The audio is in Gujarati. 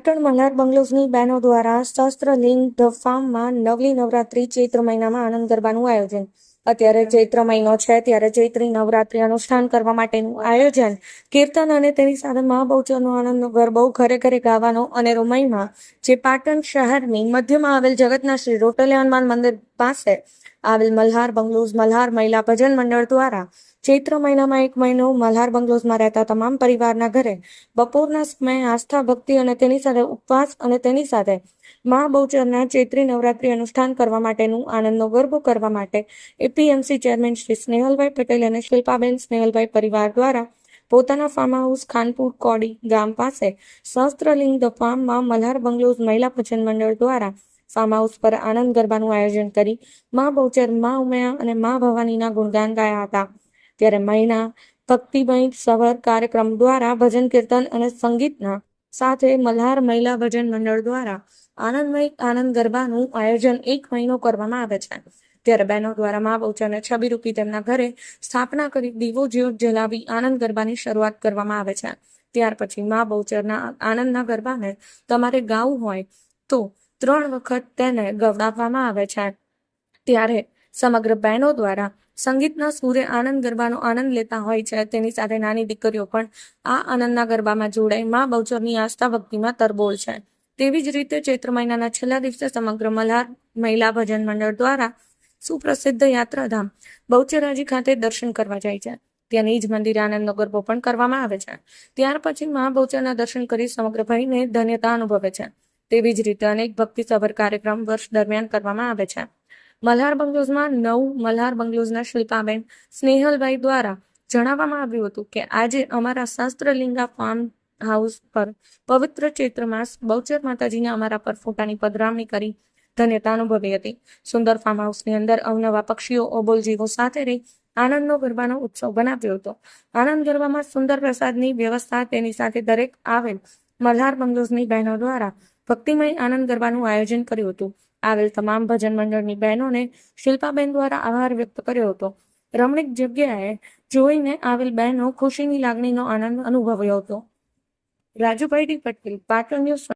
પાટણ મલ્હાર બંગલોઝની બહેનો દ્વારા શસ્ત્રલિંગ ધ ફાર્મમાં નવલી નવરાત્રી ચૈત્ર મહિનામાં આનંદ ગરબાનું આયોજન. અત્યારે ચૈત્ર મહિનો છે, ત્યારે ચૈત્રી નવરાત્રી અનુષ્ઠાન કરવા માટેનું આયોજન. કીર્તન અને તેની સાથે મહાબહુચરનો આનંદનો ગરબો ઘરે ઘરે ગાવાનો અને રોમાઈમાં જે પાટણ શહેરની મધ્યમાં આવેલ જગતના શ્રી રોટલે હનુમાન મંદિર પાસે આવેલ મલ્હાર બંગલોઝ મલ્હાર મહિલા ભજન મંડળ દ્વારા ચૈત્ર મહિનામાં એક મહિનો મલ્હાર બંગલોઝમાં રહેતા તમામ પરિવારના ઘરે બપોરના સમયે આસ્થા, ભક્તિ અને તેની સાથે ઉપવાસ અને તેની સાથે મા બહુચરના ચૈત્રી નવરાત્રી અનુષ્ઠાન કરવા માટેનું આનંદનો ગરબો કરવા માટે એપીએમસી ચેરમેન શ્રી સ્નેહલભાઈ પટેલ અને શિલ્પાબેન સ્નેહલભાઈ પરિવાર દ્વારા પોતાના ફાર્મ હાઉસ ખાનપુર, કોડી ગામ પાસે સહસ્ત્રલિંગ ધ ફાર્મમાં મલ્હાર બંગલોઝ મહિલા ભજન મંડળ દ્વારા ફાર્મ હાઉસ પર આનંદ ગરબાનું આયોજન કરી મા બહુચર, મા ઉમયા અને મા ભવાનીના ગુણગાન ગાયા હતા. ત્યારે મહિના ભક્તિમય સવર કાર્યક્રમ દ્વારા ભજન કીર્તન અને સંગીતના સાથે મલ્હાર મહિલા ભજન મંડળ દ્વારા આનંદમય આનંદ ગરબાનું આયોજન એક મહિનો કરવામાં આવે છે. ત્યારે બહેનો દ્વારા મા બહુચરને છબી રૂપી તેમના ઘરે સ્થાપના કરી દીવો જ્યોત જલાવી આનંદ ગરબાની શરૂઆત કરવામાં આવે છે. ત્યાર પછી મા બહુચરના આનંદના ગરબાને તમારે ગાવું હોય તો ત્રણ વખત તેને ગવડાવવામાં આવે છે. ત્યારે સમગ્ર બહેનો દ્વારા સંગીતના સૂરે આનંદ ગરબાનો આનંદ લેતા હોય છે. તેની સાથે નાની દીકરીઓ પણ આ આનંદના ગરબામાં જોડાઈ મા બહુચરની આસ્થા ભક્તિમાં તરબોળ છે. તેવી જ રીતે ચૈત્ર મહિનાના છેલ્લા દિવસે સમગ્ર મલ્હાર મહિલા ભજન મંડળ દ્વારા સુપ્રસિદ્ધ યાત્રાધામ બહુચરાજી ખાતે દર્શન કરવા જાય છે. ત્યાં નિજ મંદિરે આનંદનો ગરબો પણ કરવામાં આવે છે. ત્યાર પછી મા બહુચરના દર્શન કરી સમગ્ર ભાઈને ધન્યતા અનુભવે છે. તેવી જ રીતે અનેક ભક્તિસભર કાર્યક્રમ વર્ષ દરમિયાન કરવામાં આવે છે. મલ્હાર બંગલોઝમાં નવ મલ્હાર બંગલોઝના શિલ્પાબેન સ્નેહલભાઈ દ્વારા જણાવવામાં આવ્યું હતું કે આજે અમારા શાસ્ત્રલિંગા ફાર્મ હાઉસ પર પવિત્ર ચૈત્ર માસ બહુચર માતાજીને અમારા પર ફોટાની પધરામણી કરી ધન્યતા અનુભવી હતી. સુંદર ફાર્મ હાઉસની અંદર અવનવા પક્ષીઓ ઓબોલ જીવો સાથે રહી આનંદનો ગરબાનો ઉત્સવ બનાવ્યો હતો. આનંદ ગરબામાં સુંદર પ્રસાદની વ્યવસ્થા તેની સાથે દરેક આવેલ મલ્હાર બંગલોઝની બહેનો દ્વારા ભક્તિમય આનંદ ગરબાનું આયોજન કર્યું હતું. આવેલ તમામ ભજન મંડળની બહેનોને શિલ્પાબેન દ્વારા આભાર વ્યક્ત કર્યો હતો. રમણીક જગ્યાએ જોઈને આવેલ બહેનો ખુશીની લાગણીનો આનંદ અનુભવ્યો હતો. રાજુભાઈ પટેલ, પાટણ ન્યૂઝ